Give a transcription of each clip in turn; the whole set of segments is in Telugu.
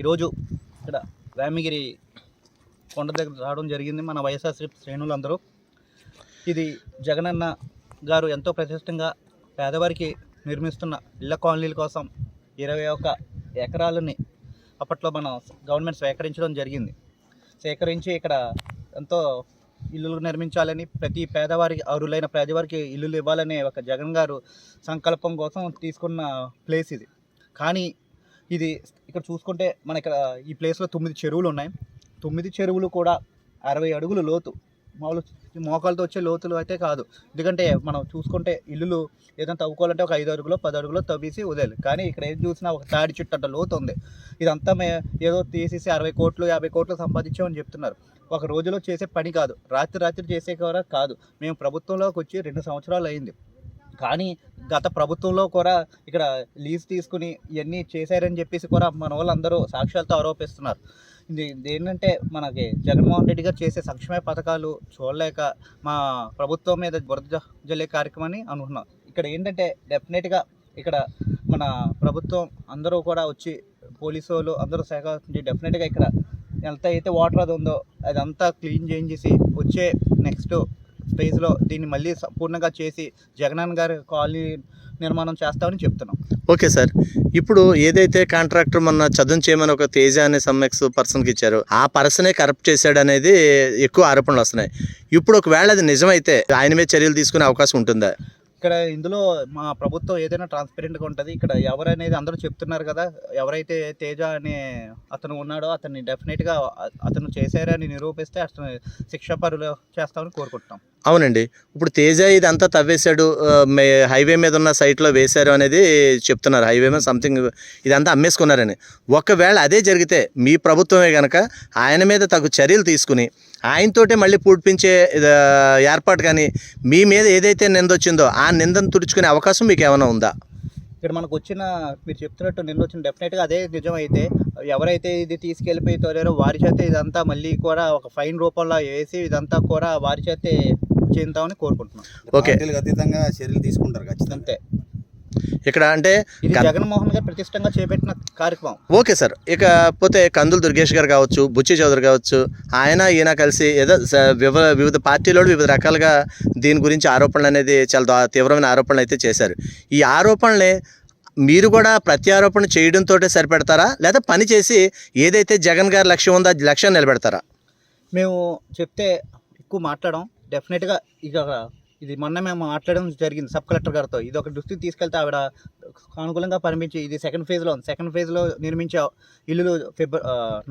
ఈరోజు ఇక్కడ రామగిరి కొండ దగ్గర రావడం జరిగింది. మన వైఎస్ఆర్సీపీ శ్రేణులందరూ. ఇది జగనన్న గారు ఎంతో ప్రతిష్టంగా పేదవారికి నిర్మిస్తున్న ఇళ్ళ కాలనీల కోసం ఇరవై ఒక ఎకరాలని అప్పట్లో మన గవర్నమెంట్ సేకరించడం జరిగింది. సేకరించి ఇక్కడ ఎంతో ఇల్లులు నిర్మించాలని ప్రతి పేదవారికి అరులైన పేదవారికి ఇల్లులు ఇవ్వాలనే ఒక జగన్ గారు సంకల్పం కోసం తీసుకున్న ప్లేస్ ఇది. కానీ ఇది ఇక్కడ చూసుకుంటే మన ఇక్కడ ఈ ప్లేస్లో తొమ్మిది చెరువులు ఉన్నాయి. తొమ్మిది చెరువులు కూడా అరవై అడుగులు లోతు. మామూలు మోకాలతో వచ్చే లోతులు అయితే కాదు. ఎందుకంటే మనం చూసుకుంటే ఇల్లులు ఏదైనా తవ్వుకోవాలంటే ఒక ఐదు అడుగులో పది అడుగులో తవ్వేసి వదిలేదు కానీ ఇక్కడ ఏం చూసినా ఒక తాడి చుట్టూ అంత లోతు ఉంది. ఇదంతా మే ఏదో తీసేసి అరవై కోట్లు యాభై కోట్లు సంపాదించామని చెప్తున్నారు. ఒక రోజులో చేసే పని కాదు. రాత్రి రాత్రి చేసే కూడా కాదు. మేము ప్రభుత్వంలోకి వచ్చి రెండు సంవత్సరాలు అయింది. కానీ గత ప్రభుత్వంలో కూడా ఇక్కడ లీజ్ తీసుకుని ఇవన్నీ చేశారని చెప్పేసి కూడా మన వాళ్ళందరూ సాక్ష్యాలతో ఆరోపిస్తున్నారు. ఇది ఏంటంటే మనకి జగన్మోహన్ రెడ్డి గారు చేసే సంక్షేమ పథకాలు చూడలేక మా ప్రభుత్వం మీద బురద జల్లే కార్యక్రమాన్ని అనుకున్నాం. ఇక్కడ ఏంటంటే డెఫినెట్గా ఇక్కడ మన ప్రభుత్వం అందరూ కూడా వచ్చి పోలీసు వాళ్ళు అందరూ సహకరించి డెఫినెట్గా ఇక్కడ ఎంత అయితే వాటర్ అది ఉందో అదంతా క్లీన్ చేయించేసి వచ్చే నెక్స్ట్ స్పేస్లో దీన్ని మళ్ళీ సంపూర్ణంగా చేసి జగనన్న గారి కాలనీ నిర్మాణం చేస్తామని చెప్తున్నాం. Okay sir. ఇప్పుడు ఏదైతే కాంట్రాక్టర్ మొన్న చదువు చేయమని ఒక తేజ అనే సమ్మెక్స్ పర్సన్కి ఇచ్చారు ఆ పర్సనే కరప్ట్ చేశాడు అనేది ఎక్కువ ఆరోపణలు వస్తున్నాయి. ఇప్పుడు ఒకవేళ అది నిజమైతే ఆయన మీద చర్యలు తీసుకునే అవకాశం ఉంటుందా? ఇక్కడ ఇందులో మా ప్రభుత్వం ఏదైనా ట్రాన్స్పరెంట్గా ఉంటుంది. ఇక్కడ ఎవరనేది అందరూ చెప్తున్నారు కదా ఎవరైతే తేజ అనే అతను ఉన్నాడో అతన్ని డెఫినెట్గా అతను చేశారని నిరూపిస్తే అతను శిక్ష పరులు చేస్తామని కోరుకుంటున్నాం. అవునండి. ఇప్పుడు తేజ ఇదంతా తవ్వేశాడు మే- హైవే మీద ఉన్న సైట్లో వేశారు అనేది చెప్తున్నారు. హైవే మీద సంథింగ్ ఇదంతా అమ్మేసుకున్నారని. ఒకవేళ అదే జరిగితే మీ ప్రభుత్వమే కనుక ఆయన మీద తగు చర్యలు తీసుకుని ఆయనతోటే మళ్ళీ పూడ్పించే ఇది, ఏర్పాటు కానీ మీ మీద ఏదైతే నింద వచ్చిందో ఆ నిందను తుడుచుకునే అవకాశం మీకు ఏమైనా ఉందా? ఇక్కడ మనకు వచ్చిన మీరు చెప్తున్నట్టు నిన్న వచ్చిన డెఫినెట్గా అదే నిజం అయితే ఎవరైతే ఇది తీసుకెళ్ళిపోయి తోలారో వారి చేత ఇదంతా మళ్ళీ కూడా ఒక ఫైన్ రూపంలో వేసి ఇదంతా కూడా వారి చేతే చేద్దామని కోరుకుంటున్నాం. ఓకే. అతీతంగా చర్యలు తీసుకుంటారు ఖచ్చితంగా. అంతే. ఇక్కడ అంటే జగన్మోహన్ గారు ప్రతిష్టంగా చేపట్టిన కార్యక్రమం. Okay sir. ఇకపోతే కందులు దుర్గేష్ గారు కావచ్చు బుచ్చి చౌదరి కావచ్చు ఆయన ఈయన కలిసి ఏదో స- వివ వివిధ పార్టీలో వివిధ రకాలుగా దీని గురించి ఆరోపణలు అనేది చాలా తీవ్రమైన ఆరోపణలు అయితే చేశారు. ఈ ఆరోపణలే మీరు కూడా ప్రత్యారోపణ చేయడంతో సరిపెడతారా? లేదా పని చేసి ఏదైతే జగన్ గారి లక్ష్యం ఉందో లక్ష్యాన్ని నిలబెడతారా? మేము చెప్తే ఎక్కువ మాట్లాడడం. డెఫినెట్గా ఇక ఇది మొన్న మేము మాట్లాడడం జరిగింది సబ్ కలెక్టర్ గారితో. ఇది ఒక దృష్టికి తీసుకెళ్తే ఆవిడ అనుకూలంగా పరిమించి ఇది సెకండ్ ఫేజ్లో ఉంది. సెకండ్ ఫేజ్లో నిర్మించే ఇల్లులు ఫిబ్ర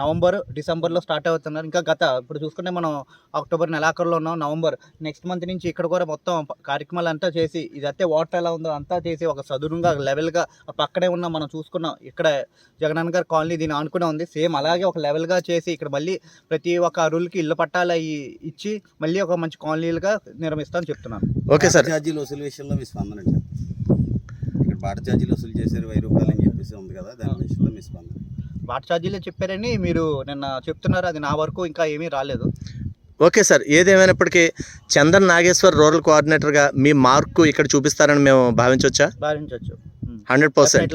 నవంబర్ డిసెంబర్లో స్టార్ట్ అవుతున్నారు. ఇంకా గత ఇప్పుడు చూసుకుంటే మనం అక్టోబర్ నెలాఖరులో ఉన్నాం నవంబర్ నెక్స్ట్ మంత్ నుంచి ఇక్కడ కూడా మొత్తం కార్యక్రమాలు అంతా చేసి ఇది అయితే వాటర్ ఎలా ఉందో అంతా చేసి ఒక సదురుగా లెవెల్గా పక్కనే ఉన్న మనం చూసుకున్నాం. ఇక్కడ జగనన్న గారి కాలనీ దీని ఆనుకునే ఉంది. సేమ్ అలాగే ఒక లెవెల్గా చేసి ఇక్కడ మళ్ళీ ప్రతి ఒక్క అరువులకి ఇల్లు పట్టాలు అవి ఇచ్చి మళ్ళీ ఒక మంచి కాలనీలుగా నిర్మిస్తామని చెప్తున్నాను. Okay sir. ఛార్జీలు వసూలు విషయంలో మీ స్పందన బాట ఛార్జీలు వసూలు చేశారు వెయ్యి రూపాయలు అని చెప్పేసి ఉంది కదా దాని విషయంలో మీ స్పందన? వాటర్ ఛార్జీలే చెప్పారని మీరు నిన్న చెప్తున్నారు అది నా వరకు ఇంకా ఏమీ రాలేదు. ఓకే సార్ ఏదేమైనప్పటికీ చందన్ నాగేశ్వర్ రూరల్ కోఆర్డినేటర్గా మీ మార్కు ఇక్కడ చూపిస్తారని మేము భావించవచ్చా? భావించవచ్చు. Hundred percent.